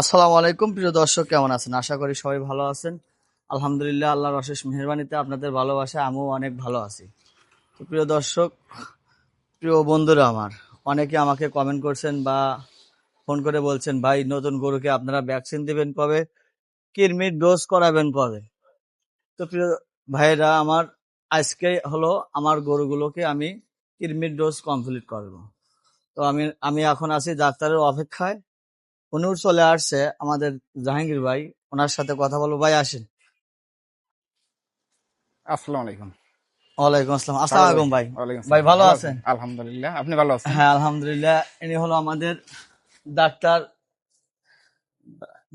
আসসালামু আলাইকুম, প্রিয় দর্শক, কেমন আছেন? আশা করি সবাই ভালো আছেন। আলহামদুলিল্লাহ, আল্লাহর অশেষ মেহরবানিতে আপনাদের ভালোবাসা আমিও অনেক ভালো আছি। তো প্রিয় দর্শক, প্রিয় বন্ধুরা আমার, অনেকে আমাকে কমেন্ট করছেন বা ফোন করে বলছেন, ভাই, নতুন গরুকে আপনারা ভ্যাকসিন দিবেন কবে? কিরমির ডোজ করাবেন কবে? তো প্রিয় ভাইয়েরা আমার, আজকে হলো আমার গরুগুলোকে আমি কিরমির ডোজ কমপ্লিট করব। তো আমি আমি এখন আছি ডাক্তারের অপেক্ষায়। উনিও চলে আসছে আমাদের জাহাঙ্গীর ভাই। ওনার সাথে কথা বলব। ভাই আসেন। আসসালামু আলাইকুম। ওয়ালাইকুম আসসালাম। আসসালামু আলাইকুম ভাই। ভাই ভালো আছেন? আলহামদুলিল্লাহ। আপনি ভালো আছেন? হ্যাঁ আলহামদুলিল্লাহ। ইনি হলো আমাদের ডাক্তার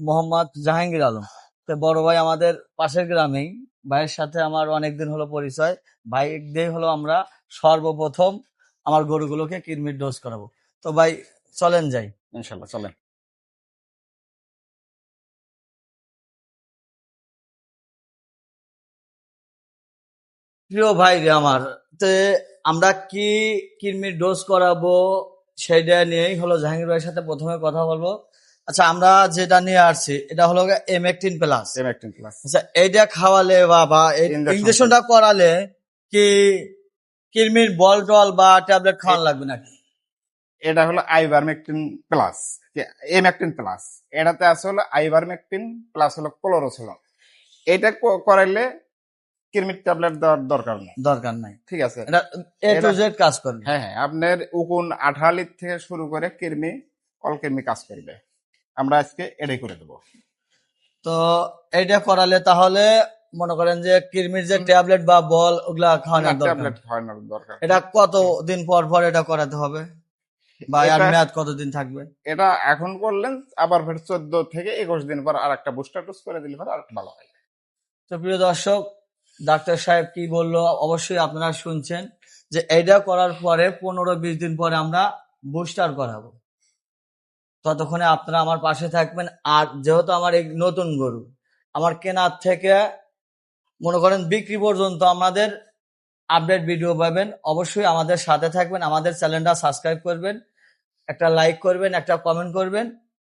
মোহাম্মদ জাহাঙ্গীর আলম। তো বড় ভাই আমাদের পাশের গ্রামেই। ভাইয়ের সাথে আমার অনেকদিন হলো পরিচয়। ভাই দিয়ে হলো আমরা সর্বপ্রথম আমার গরুগুলোকে কিরমির ডোজ করাবো। তো ভাই চলেন যাই। ইনশাল্লাহ চলেন। প্রিয় ভাই আমার তে আমরা কি কিরমির ডোজ করাবো সেটা নিয়েই হলো জাহাঙ্গীর ভাইয়ের সাথে প্রথমে কথা বলব। আচ্ছা আমরা যেটা নিয়ে আসছি এটা হলো এমএকটিন প্লাস এম একটিন প্লাস আচ্ছা এইটা খাওয়ালে বা বা ইঞ্জেকশনটা করালে কি কিরমির বল টল বা ট্যাবলেট খাওয়ানো লাগবে নাকি? এটা হলো আইভারমেকটিন প্লাস এম একটিন প্লাস এটাতে আছে হলো আইভারমেকটিন প্লাস হলো ক্লোরোসিল এটা করাইলে কিরমির ট্যাবলেট দেওয়ার দরকার নেই। দরকার নাই। ঠিক আছে। এটা এ টু জেড কাজ করবে। হ্যাঁ হ্যাঁ আপনার উকুন আঠালির থেকে শুরু করে কিরমি কল কিরমি কাজ করবে। আমরা আজকে এটাই করে দেবো। তো এইটা করালে তাহলে মনে করেন যে কিরমির যে ট্যাবলেট বা বল ওগুলা খাওয়ানোর দরকার। ট্যাবলেট খাওয়ানোর দরকার। এটা কত দিন পর পর এটা করাতে হবে? বা এর মেয়াদ কতদিন থাকবে? এটা এখন করলেন আবার ফের চোদ্দ থেকে একুশ দিন পর আর একটা বুস্টার ডোজ করে দিলে পরে আর একটু ভালো হয়। তো প্রিয় দর্শক ডাক্তার সাহেব কি বলল? অবশ্যই আপনারা শুনছেন যে এইটা করার পরে পনেরো বিশ দিন পরে আমরা বুস্টার করাবো। ততক্ষণে আপনারা আমার পাশে থাকবেন। আর যেহেতু আমার এই নতুন গরু, আমার কেনার থেকে মনে করেন বিক্রি পর্যন্ত আমাদের আপডেট ভিডিও পাবেন। অবশ্যই আমাদের সাথে থাকবেন, আমাদের চ্যানেলটা সাবস্ক্রাইব করবেন, একটা লাইক করবেন, একটা কমেন্ট করবেন,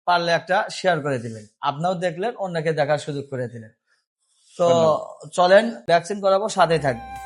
পারলে একটা শেয়ার করে দিবেন। আপনিও দেখলেন, অন্যকে দেখার সুযোগ করে দিলেন। তো চলেন ভ্যাকসিন করাবো সাথে থাকবেন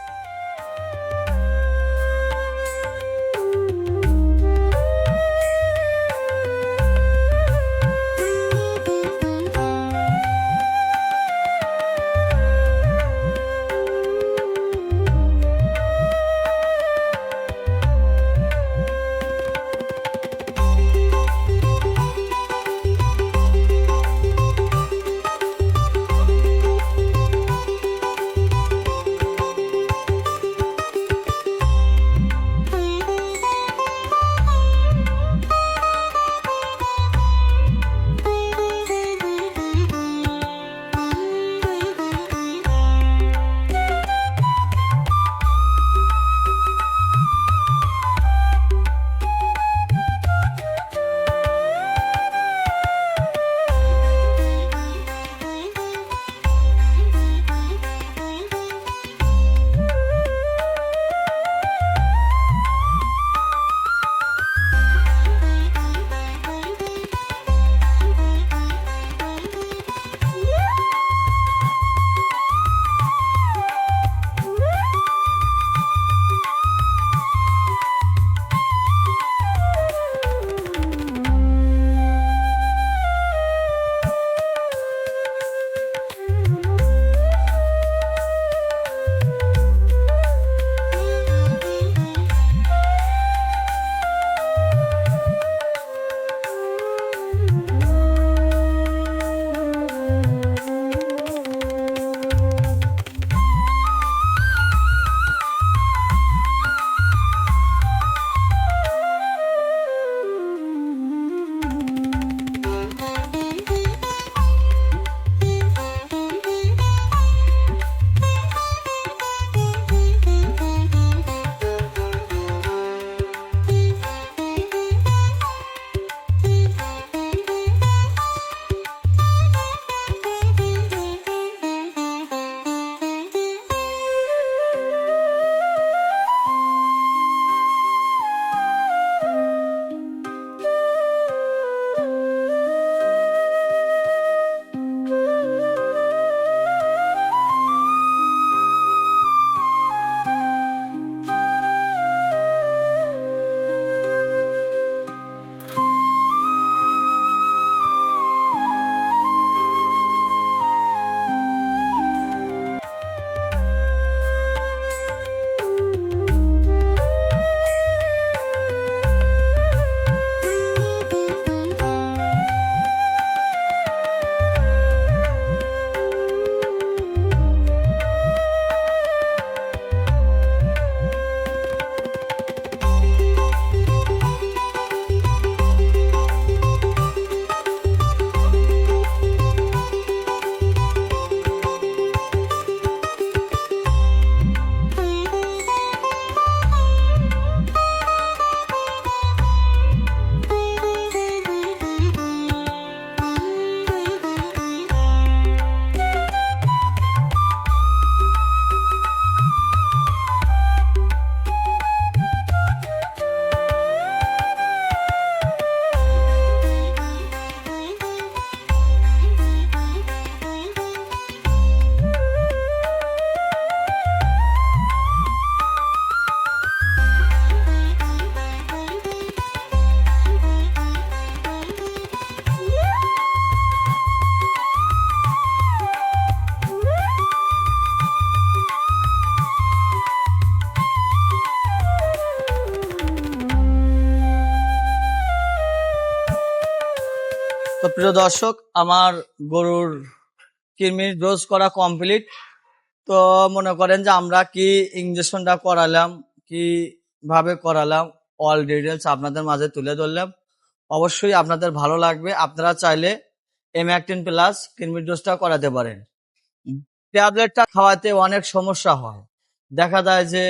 প্রিয় দর্শক, আমার গরুর কৃমির ডোজ করা কমপ্লিট তো মনে করেন যে আমরা কি ইঞ্জেকশনটা করালাম কি ভাবে করালাম অল ডিটেলস আপনাদের মাঝে তুলে ধরলাম। অবশ্যই আপনাদের ভালো লাগবে। আপনারা চাইলে এম অ্যাক্টিন প্লাস কৃমির ডোজটা করাতে পারেন। ট্যাবলেটটা খাওয়াতে অনেক সমস্যা হয়। দেখা যায় যে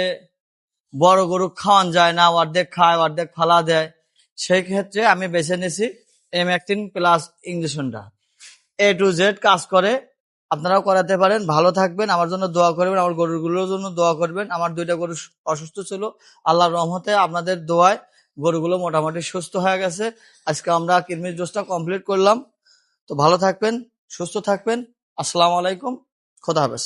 বড় গরু খাওয়ান যায় না, অর্ধেক খায়, অর্ধেক ফালা দেয়। সেই ক্ষেত্রে আমি বেছে নিয়েছি এম অ্যাক্টিন প্লাস ইঞ্জেকশনটা এ টু। জেড কাজ করে, আপনারাও করাতে পারেন, ভালো থাকবেন, আমার জন্য দোয়া করবেন, আমার গরুগুলোর জন্য দোয়া করবেন, আমার দুইটা গরু অসুস্থ ছিল, আল্লাহর রহমতে আপনাদের দোয়ায় গরুগুলো মোটামুটি সুস্থ হয়ে গেছে। আজকে আমরা কিরমির জোসটা কমপ্লিট করলাম। তো ভালো থাকবেন, সুস্থ থাকবেন, আসসালামু আলাইকুম, খোদা হাফেজ।